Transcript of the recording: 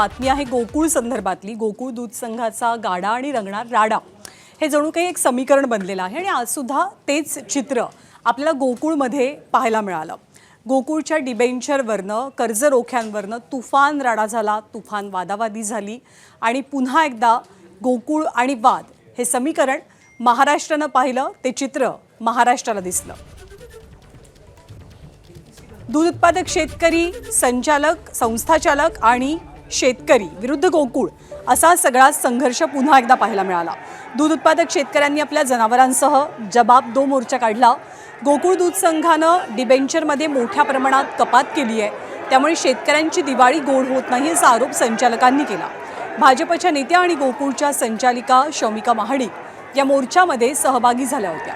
बातमी आहे गोकुळ संदर्भातली. गोकुळ दूध संघाचा गाडा आणि रंगणार राडा. हे जणू काही एक समीकरण बनलेलं आहे आणि आज सुद्धा तेच चित्र आपल्याला गोकुळमध्ये पाहायला मिळालं. गोकुळच्या डिबेंचरवरनं कर्ज रोख्यांवरनं तुफान राडा झाला तुफान वादावादी झाली आणि पुन्हा एकदा गोकुळ आणि वाद हे समीकरण महाराष्ट्रानं पाहिलं ते चित्र महाराष्ट्राला दिसलं. दूध उत्पादक शेतकरी संचालक संस्थाचालक आणि शेतकरी विरुद्ध गोकुळ असा सगळा संघर्ष पुन्हा एकदा पाहायला मिळाला. दूध उत्पादक शेतकऱ्यांनी आपल्या जनावरांसह जबाब दो मोर्चा काढला. गोकुळ दूध संघानं डिबेंचरमध्ये मोठ्या प्रमाणात कपात केली आहे. त्यामुळे शेतकऱ्यांची दिवाळी गोड होत नाही असा आरोप संचालकांनी केला. भाजपच्या नेत्या आणि गोकुळच्या संचालिका शौमिका महाडिक या मोर्चामध्ये सहभागी झाल्या होत्या.